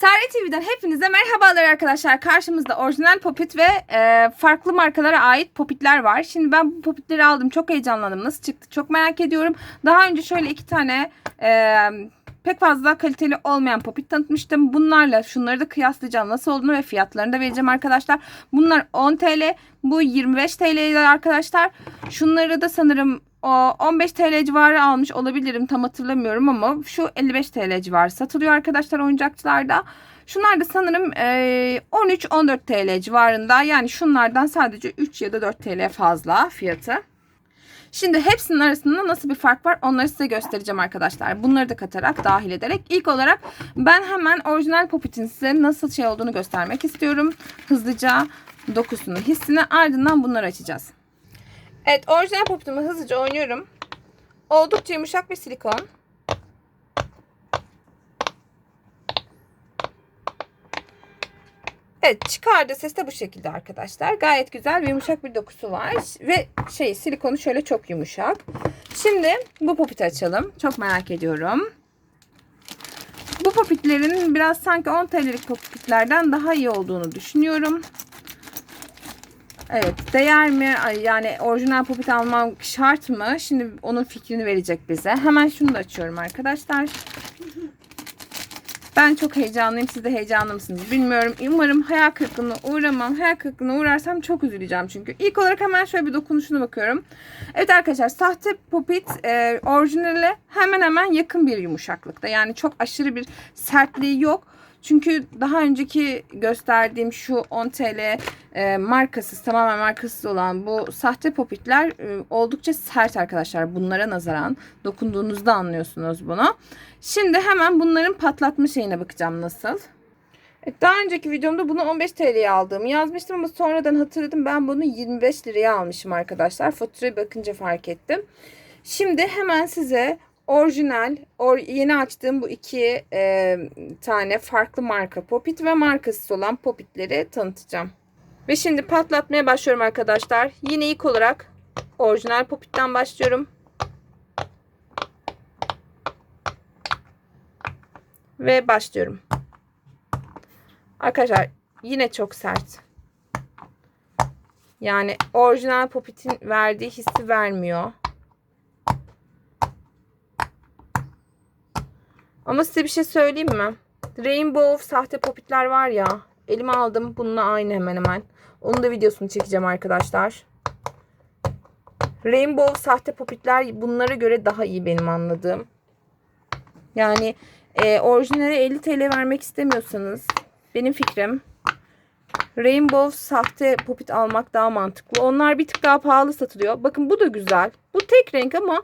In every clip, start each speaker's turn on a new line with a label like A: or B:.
A: Sare TV'den hepinize merhabalar arkadaşlar. Karşımızda orijinal popit ve e, farklı markalara ait popitler var. Şimdi ben bu popitleri aldım. Çok heyecanlandım. Nasıl çıktı? Çok merak ediyorum. Daha önce şöyle iki tane e, pek fazla kaliteli olmayan popit tanıtmıştım. Bunlarla şunları da kıyaslayacağım. Nasıl olduğunu ve fiyatlarını da vereceğim arkadaşlar. Bunlar 10 TL. Bu 25 TL'ydi arkadaşlar. Şunları da sanırım 15 TL civarı almış olabilirim tam hatırlamıyorum ama şu 55 TL civarı satılıyor arkadaşlar oyuncakçılarda. Şunlar da sanırım e, 13-14 TL civarında yani şunlardan sadece 3 ya da 4 TL fazla fiyatı. Şimdi hepsinin arasında nasıl bir fark var onları size göstereceğim arkadaşlar. Bunları da katarak dahil ederek. ilk olarak ben hemen orijinal Popit'in size nasıl şey olduğunu göstermek istiyorum. Hızlıca dokusunu, hissini ardından bunları açacağız. Evet orijinal popitumu hızlıca oynuyorum. Oldukça yumuşak bir silikon. Evet çıkardı ses de bu şekilde arkadaşlar. Gayet güzel ve yumuşak bir dokusu var. Ve şey silikonu şöyle çok yumuşak. Şimdi bu popiti açalım. Çok merak ediyorum. Bu popitlerin biraz sanki 10 TL'lik popitlerden daha iyi olduğunu düşünüyorum. Evet değer mi yani orijinal popit almam şart mı? Şimdi onun fikrini verecek bize. Hemen şunu da açıyorum arkadaşlar. Ben çok heyecanlıyım. Siz de heyecanlı mısınız bilmiyorum. Umarım hayal kırıklığına uğramam. Hayal kırıklığına uğrarsam çok üzüleceğim çünkü. İlk olarak hemen şöyle bir dokunuşuna bakıyorum. Evet arkadaşlar sahte popit e, orijinale hemen hemen yakın bir yumuşaklıkta. Yani çok aşırı bir sertliği yok. Çünkü daha önceki gösterdiğim şu 10 TL e, markasız tamamen markasız olan bu sahte popitler e, oldukça sert arkadaşlar bunlara nazaran. Dokunduğunuzda anlıyorsunuz bunu. Şimdi hemen bunların patlatma şeyine bakacağım nasıl. Evet, daha önceki videomda bunu 15 TL'ye aldığımı yazmıştım ama sonradan hatırladım ben bunu 25 liraya almışım arkadaşlar. Faturaya bakınca fark ettim. Şimdi hemen size orijinal or, yeni açtığım bu iki e, tane farklı marka popit ve markasız olan popitleri tanıtacağım. Ve şimdi patlatmaya başlıyorum arkadaşlar. Yine ilk olarak orijinal popitten başlıyorum. Ve başlıyorum. Arkadaşlar yine çok sert. Yani orijinal popitin verdiği hissi vermiyor. Ama size bir şey söyleyeyim mi? Rainbow sahte popitler var ya. Elime aldım. Bununla aynı hemen hemen. Onun da videosunu çekeceğim arkadaşlar. Rainbow sahte popitler bunlara göre daha iyi benim anladığım. Yani e, orijinale 50 TL vermek istemiyorsanız benim fikrim Rainbow sahte popit almak daha mantıklı. Onlar bir tık daha pahalı satılıyor. Bakın bu da güzel. Bu tek renk ama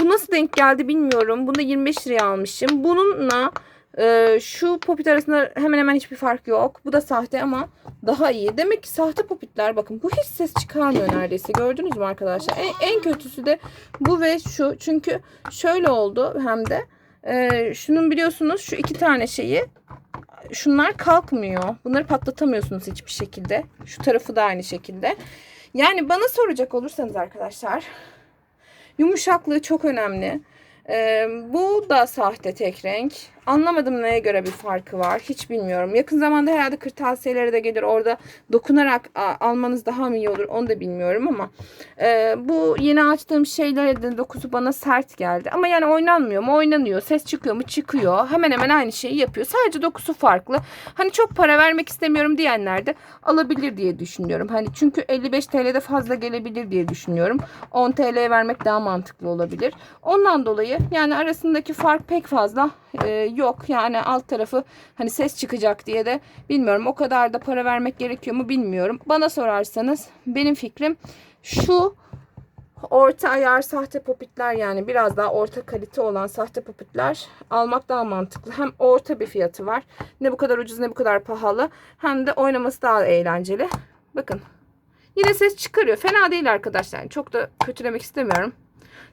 A: bu nasıl denk geldi bilmiyorum. Bunu da 25 liraya almışım. Bununla e, şu popit arasında hemen hemen hiçbir fark yok. Bu da sahte ama daha iyi. Demek ki sahte popitler bakın bu hiç ses çıkarmıyor neredeyse. Gördünüz mü arkadaşlar? En, en kötüsü de bu ve şu. Çünkü şöyle oldu hem de. E, şunun biliyorsunuz şu iki tane şeyi şunlar kalkmıyor. Bunları patlatamıyorsunuz hiçbir şekilde. Şu tarafı da aynı şekilde. Yani bana soracak olursanız arkadaşlar Yumuşaklığı çok önemli. Ee, bu da sahte tek renk. Anlamadım neye göre bir farkı var. Hiç bilmiyorum. Yakın zamanda herhalde kırtasiyelere de gelir. Orada dokunarak almanız daha mı iyi olur onu da bilmiyorum ama e, bu yeni açtığım şeylere de dokusu bana sert geldi. Ama yani oynanmıyor mu? Oynanıyor. Ses çıkıyor mu? Çıkıyor. Hemen hemen aynı şeyi yapıyor. Sadece dokusu farklı. Hani çok para vermek istemiyorum diyenler de alabilir diye düşünüyorum. Hani çünkü 55 TL'de fazla gelebilir diye düşünüyorum. 10 TL vermek daha mantıklı olabilir. Ondan dolayı yani arasındaki fark pek fazla e, yok. Yani alt tarafı hani ses çıkacak diye de bilmiyorum. O kadar da para vermek gerekiyor mu bilmiyorum. Bana sorarsanız benim fikrim şu orta ayar sahte popitler yani biraz daha orta kalite olan sahte popitler almak daha mantıklı. Hem orta bir fiyatı var. Ne bu kadar ucuz ne bu kadar pahalı. Hem de oynaması daha eğlenceli. Bakın. Yine ses çıkarıyor. Fena değil arkadaşlar. Çok da kötülemek istemiyorum.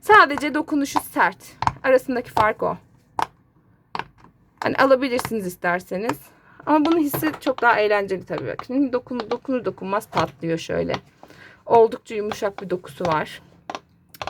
A: Sadece dokunuşu sert. Arasındaki fark o. Hani alabilirsiniz isterseniz. Ama bunun hissi çok daha eğlenceli tabii. Bakın dokun, dokunur dokunmaz patlıyor şöyle. Oldukça yumuşak bir dokusu var.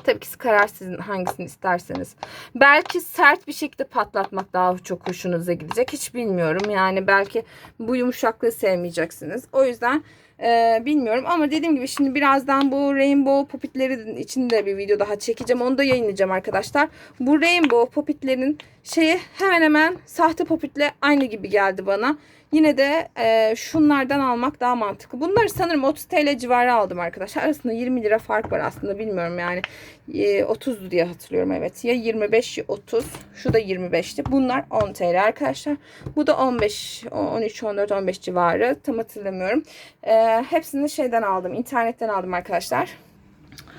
A: Tabii ki karar sizin hangisini isterseniz. Belki sert bir şekilde patlatmak daha çok hoşunuza gidecek. Hiç bilmiyorum. Yani belki bu yumuşaklığı sevmeyeceksiniz. O yüzden e, bilmiyorum. Ama dediğim gibi şimdi birazdan bu Rainbow Popitleri için de bir video daha çekeceğim. Onu da yayınlayacağım arkadaşlar. Bu Rainbow Popitlerin şeyi hemen hemen sahte popitle aynı gibi geldi bana. Yine de e, şunlardan almak daha mantıklı. Bunları sanırım 30 TL civarı aldım arkadaşlar. Arasında 20 lira fark var aslında bilmiyorum yani. E, 30 diye hatırlıyorum evet. Ya 25 ya 30. Şu da 25'ti. Bunlar 10 TL arkadaşlar. Bu da 15, 13, 14, 15 civarı. Tam hatırlamıyorum. E, hepsini şeyden aldım. internetten aldım arkadaşlar.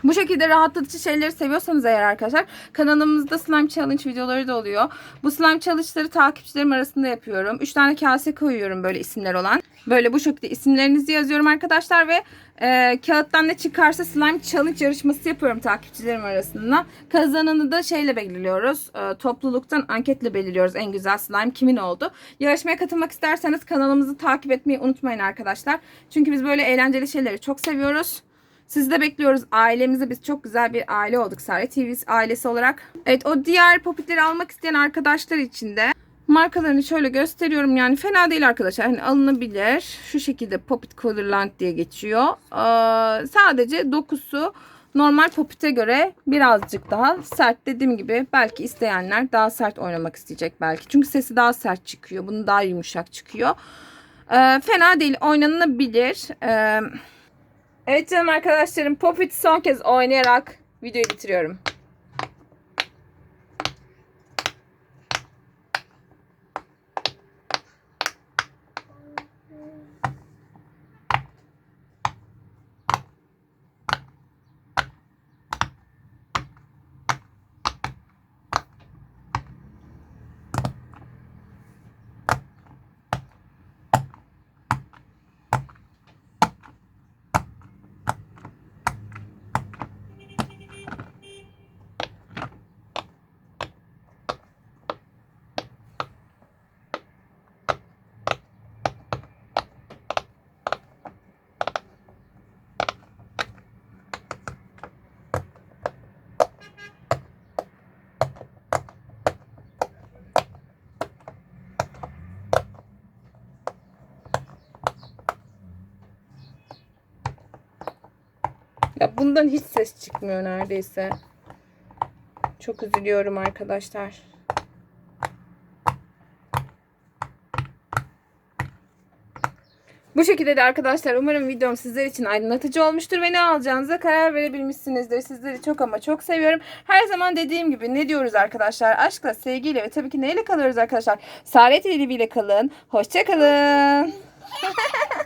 A: Bu şekilde rahatlatıcı şeyleri seviyorsanız eğer arkadaşlar kanalımızda slime challenge videoları da oluyor. Bu slime challenge'ları takipçilerim arasında yapıyorum. 3 tane kase koyuyorum böyle isimler olan. Böyle bu şekilde isimlerinizi yazıyorum arkadaşlar ve e, kağıttan ne çıkarsa slime challenge yarışması yapıyorum takipçilerim arasında. Kazananı da şeyle belirliyoruz. E, topluluktan anketle belirliyoruz en güzel slime kimin oldu. Yarışmaya katılmak isterseniz kanalımızı takip etmeyi unutmayın arkadaşlar. Çünkü biz böyle eğlenceli şeyleri çok seviyoruz. Sizi de bekliyoruz. Ailemize biz çok güzel bir aile olduk Sare TV ailesi olarak. Evet o diğer popitleri almak isteyen arkadaşlar için de markalarını şöyle gösteriyorum. Yani fena değil arkadaşlar. Hani alınabilir. Şu şekilde Popit Colorland diye geçiyor. Ee, sadece dokusu normal Popit'e göre birazcık daha sert. Dediğim gibi belki isteyenler daha sert oynamak isteyecek belki. Çünkü sesi daha sert çıkıyor. Bunun daha yumuşak çıkıyor. Ee, fena değil. Oynanabilir. Ee, Evet canım arkadaşlarım Popit son kez oynayarak videoyu bitiriyorum. Ya bundan hiç ses çıkmıyor neredeyse. Çok üzülüyorum arkadaşlar. Bu şekilde de arkadaşlar umarım videom sizler için aydınlatıcı olmuştur ve ne alacağınıza karar verebilmişsinizdir. Sizleri çok ama çok seviyorum. Her zaman dediğim gibi ne diyoruz arkadaşlar? Aşkla, sevgiyle ve tabii ki neyle kalıyoruz arkadaşlar? Saadet ile kalın. Hoşçakalın.